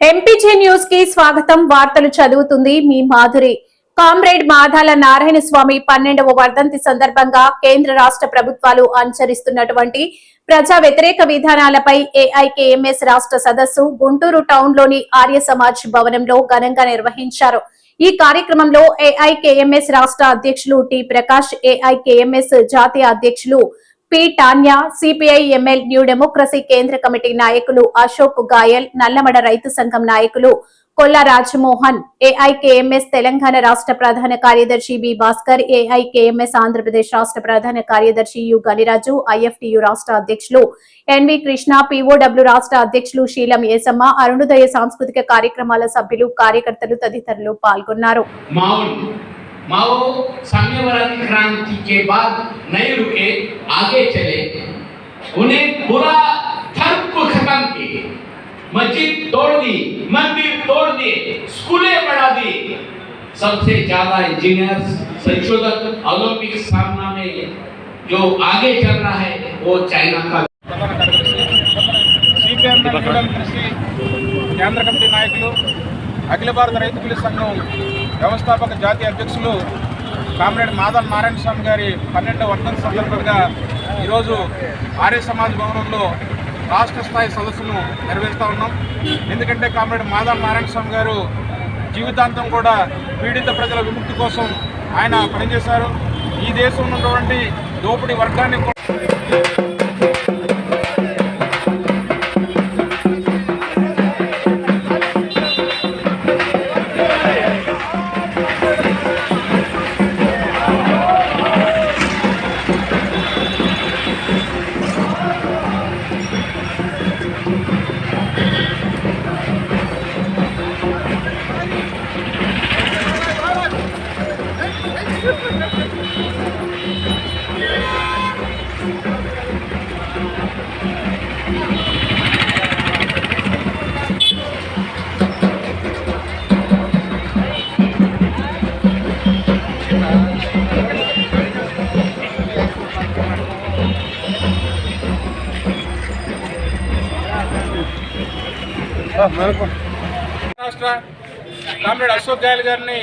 MPG న్యూస్కి స్వాగతం. వార్తలు చదువుతుంది మీ మాధురి. కామ్రేడ్ మాధాల నారాయణ స్వామి పన్నెండవ వర్ధంతి సందర్భంగా కేంద్ర రాష్ట్ర ప్రభుత్వాలు అనుసరిస్తున్నటువంటి ప్రజా వ్యతిరేక విధానాలపై ఏఐకేఎంఎస్ రాష్ట్ర సదస్సు గుంటూరు టౌన్లోని ఆర్య సమాజ్ భవనంలో ఘనంగా నిర్వహించారు. ఈ కార్యక్రమంలో ఏఐకేఎంఎస్ రాష్ట్ర అధ్యక్షులు టి ప్రకాష్ ఏఐకేఎంఎస్ జాతీయ అధ్యక్షులు P Tanya CPI ML new democracy కేంద్ర కమిటీ నాయకులు అశోక్ గాయల్ నల్లమడ రైతు సంఘం నాయకులు కొల్లా రాజమోహన్ ఏఐకేఎంఎస్ తెలంగాణ రాష్ట్ర ప్రధాన కార్యదర్శి బి భాస్కర్ ఏఐకేఎంఎస్ ఆంధ్రప్రదేశ్ రాష్ట్ర ప్రధాన కార్యదర్శి యు గనిరాజు ఐఎఫ్టియు రాష్ట్ర అధ్యక్షులు ఎన్వి కృష్ణ పిఓడబ్ల్యూ రాష్ట్ర అధ్యక్షులు శీలం ఏసమ్మ అరుణోదయ సాంస్కృతిక కార్యక్రమాల సభ్యులు కార్యకర్తలు తదితరులు పాల్గొన్నారు माओ माओ साम्यवादी क्रांति के बाद नहीं रुके आगे चले उन्हें पूरा धर्म को खत्म किए मस्जिद तोड़ दी मंदिर तोड़ दिए स्कूलें बढ़ा दी सबसे ज्यादा इंजीनियर्स संशोधक ओलंपिक सामना में जो आगे चल रहा है वो चाइना का సిపిఎం కృషి కేంద్ర కమిటీ నాయకులు అఖిల భారత రైతు కూలీ సంఘం వ్యవస్థాపక జాతీయ అధ్యక్షులు కామ్రేడ్ మాధవ్ నారాయణ స్వామి గారి పన్నెండవ వర్ధంతి సందర్భంగా ఈరోజు ఆర్య సమాజ్ భవనంలో రాష్ట్ర స్థాయి సదస్సును నిర్వహిస్తూ ఉన్నాం. ఎందుకంటే కామ్రేడ్ మాధవ నారాయణ స్వామి గారు జీవితాంతం కూడా పీడిత ప్రజల విముక్తి కోసం ఆయన పనిచేశారు. ఈ దేశంలో ఉన్నటువంటి దోపిడీ వర్గాన్ని రాష్ట్ర కామ్రేడ్ అశోక్ గాయల్ గారిని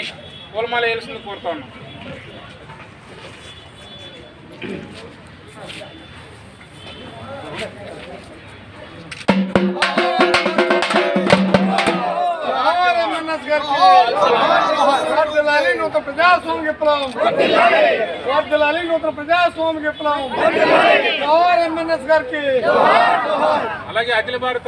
పూలమాల వేయాల్సింది కోరుతా ఉన్నాం. నూతన ప్రజాస్వామ్య విప్లవం వర్ధిల్లాలి నూతన ప్రజాస్వామ్య విప్లవం జవహర్ ఎంఎన్ఎస్ గారికి అలాగే అఖిల భారత